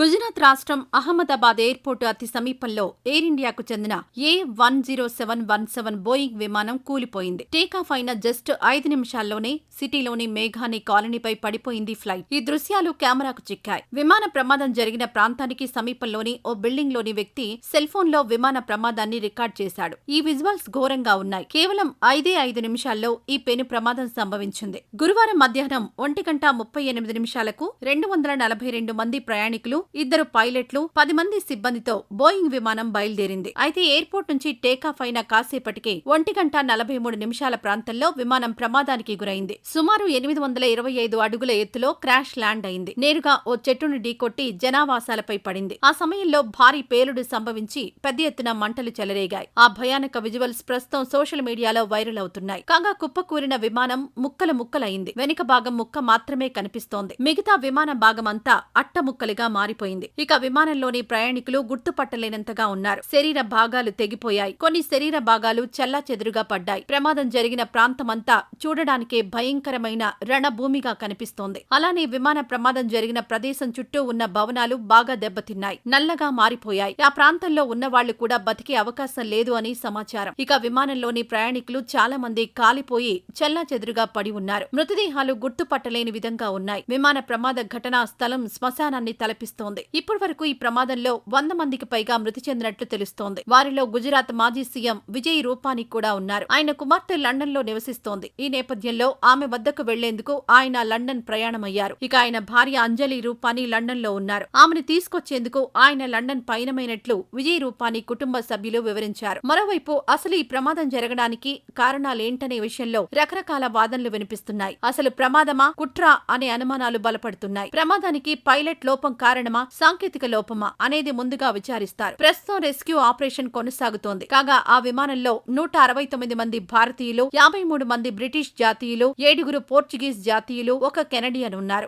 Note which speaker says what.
Speaker 1: గుజరాత్ రాష్ట్రం అహ్మదాబాద్ ఎయిర్పోర్టు అతి సమీపంలో ఎయిర్ ఇండియాకు చెందిన A one zero seven one seven Boeing విమానం కూలిపోయింది. టేకాఫ్ అయిన జస్ట్ ఐదు నిమిషాల్లోనే సిటీలోని మేఘాని కాలనీపై పడిపోయింది ఫ్లైట్. ఈ దృశ్యాలు కెమెరాకు చిక్కాయి. విమాన ప్రమాదం జరిగిన ప్రాంతానికి సమీపంలోని ఓ బిల్డింగ్లోని వ్యక్తి సెల్ ఫోన్లో విమాన ప్రమాదాన్ని రికార్డ్ చేశాడు. ఈ విజువల్స్ ఘోరంగా ఉన్నాయి. కేవలం ఐదే ఐదు నిమిషాల్లో ఈ పెను ప్రమాదం సంభవించింది. గురువారం మధ్యాహ్నం ఒంటి గంట ముప్పై ఎనిమిది నిమిషాలకు రెండు వందల నలభై రెండు మంది ప్రయాణికులు ఇద్దరు పైలట్లు పది మంది సిబ్బందితో బోయింగ్ విమానం బయలుదేరింది. అయితే ఎయిర్పోర్ట్ నుంచి టేకాఫ్ అయిన కాసేపటికే ఒంటి గంట నలభై మూడు నిమిషాల ప్రాంతంలో విమానం ప్రమాదానికి గురైంది. సుమారు ఎనిమిది వందల ఇరవై ఐదు అడుగుల ఎత్తులో క్రాష్ ల్యాండ్ అయింది. నేరుగా ఓ చెట్టును ఢీకొట్టి జనావాసాలపై పడింది. ఆ సమయంలో భారీ పేలుడు సంభవించి పెద్ద ఎత్తున మంటలు చెలరేగాయి. ఆ భయానక విజువల్స్ ప్రస్తుతం సోషల్ మీడియాలో వైరల్ అవుతున్నాయి. కాగా కుప్పకూరిన విమానం ముక్కలు ముక్కలైంది. వెనుక భాగం ముక్క మాత్రమే కనిపిస్తోంది. మిగతా విమాన భాగం అంతా అట్టముక్కలుగా మారిపోయింది. ఇక విమానంలోని ప్రయాణికులు గుర్తుపట్టలేనంతగా ఉన్నారు. శరీర భాగాలు తెగిపోయాయి. కొన్ని శరీర భాగాలు చెల్లా చెదురుగా పడ్డాయి. ప్రమాదం జరిగిన ప్రాంతమంతా చూడడానికే భయంకరమైన రణభూమిగా కనిపిస్తోంది. అలానే విమాన ప్రమాదం జరిగిన ప్రదేశం చుట్టూ ఉన్న భవనాలు బాగా దెబ్బతిన్నాయి. నల్లగా మారిపోయాయి. ఆ ప్రాంతంలో ఉన్నవాళ్ళు కూడా బతికే అవకాశం లేదు అని సమాచారం. ఇక విమానంలోని ప్రయాణికులు చాలా మంది కాలిపోయి చెల్లా చెదురుగా పడి ఉన్నారు. మృతదేహాలు గుర్తుపట్టలేని విధంగా ఉన్నాయి. విమాన ప్రమాద ఘటనా స్థలం శ్మశానాన్ని తలపిస్తోంది. ఇప్పటి వరకు ఈ ప్రమాదంలో వంద మందికి పైగా మృతి చెందినట్లు తెలుస్తోంది. వారిలో గుజరాత్ మాజీ సీఎం విజయ్ రూపానీ కూడా ఉన్నారు. ఆయన కుమార్తె లండన్లో నివసిస్తోంది. ఈ నేపథ్యంలో ఆమె వద్దకు వెళ్ళేందుకు ఆయన లండన్ ప్రయాణమయ్యారు. ఇక ఆయన భార్య అంజలి రూపానీ లండన్లో ఉన్నారు. ఆమెను తీసుకొచ్చేందుకు ఆయన లండన్ పయనమైనట్లు విజయ్ రూపానీ కుటుంబ సభ్యులు వివరించారు. మరోవైపు అసలు ఈ ప్రమాదం జరగడానికి కారణాలేంటనే విషయంలో రకరకాల వాదనలు వినిపిస్తున్నాయి. అసలు ప్రమాదమా కుట్రా అనే అనుమానాలు బలపడుతున్నాయి. ప్రమాదానికి పైలట్ లోపం కారణమా సాంకేతిక లోపమా అనేది ముందుగా విచారిస్తారు. ప్రస్తుతం రెస్క్యూ ఆపరేషన్ కొనసాగుతోంది. కాగా ఆ విమానంలో నూట అరవై తొమ్మిది మంది భారతీయులు యాభై మూడు మంది బ్రిటిష్ జాతీయులు ఏడుగురు పోర్చుగీస్ జాతీయులు ఒక కెనడియన్ ఉన్నారు.